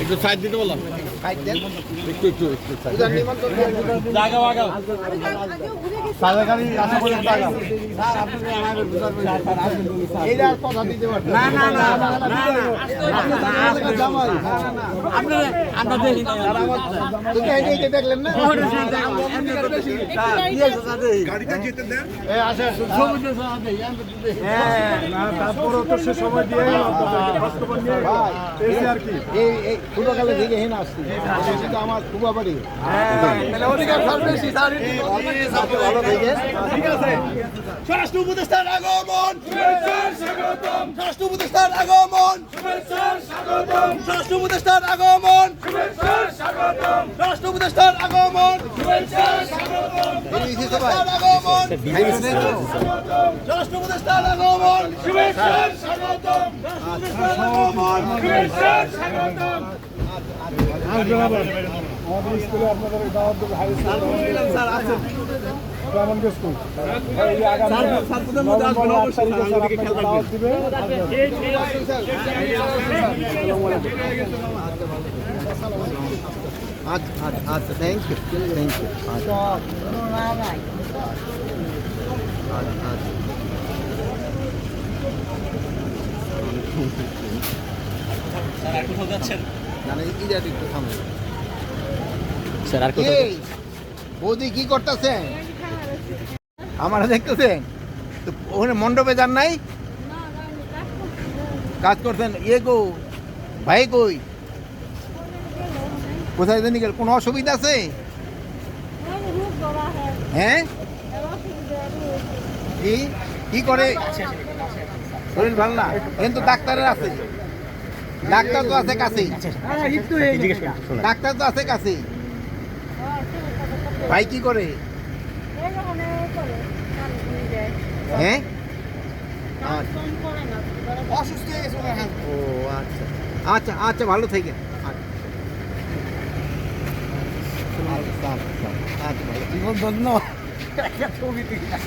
একটু সাইড দিতে বললাম একটু একটু নিমন্ত্রণ দিয়ে জামাই তুমি এই আমার স্বরাষ্ট্র উপদেষ্টার আগমন স্বরাষ্ট্র উপদেষ্টার আগমন স্বরাষ্ট্র আগমন। স্বরাষ্ট্র উপদেষ্টার আগমন। আগমন। স্বরাষ্ট্র উপদেষ্টার আগমন। স্বাগতম। স্বাগতম। আমাদের স্কুলে আপনাদের দাওয়াত দেবে স্যার আছেন আচ্ছা আচ্ছা আচ্ছা থ্যাংক ইউ থ্যাংক ইউ আচ্ছা আচ্ছা আচ্ছা স্যার আর কি করতেছেন আমার দেখতেছেন? তো ওখানে মণ্ডপে যান নাই? কাজ করছেন। ইয়ে গো ভাই কই? কোথায় জানি গেল? কোনো অসুবিধা আছে? হ্যাঁ? কি? কি করে? শরীর ভালো না? কিন্তু ডাক্তারের আছে। ডাক্তার তো আছে কাছেই। ডাক্তার তো আছে কাছেই। ভাই কি করে? হ্যাঁ? অসুস্থ হয়ে গেছে ও আচ্ছা। আচ্ছা আচ্ছা ভালো থেকে আচ্ছা আচ্ছা, আচ্ছা, আচ্ছা, ভালো। জীবন ধন্য ছবি না।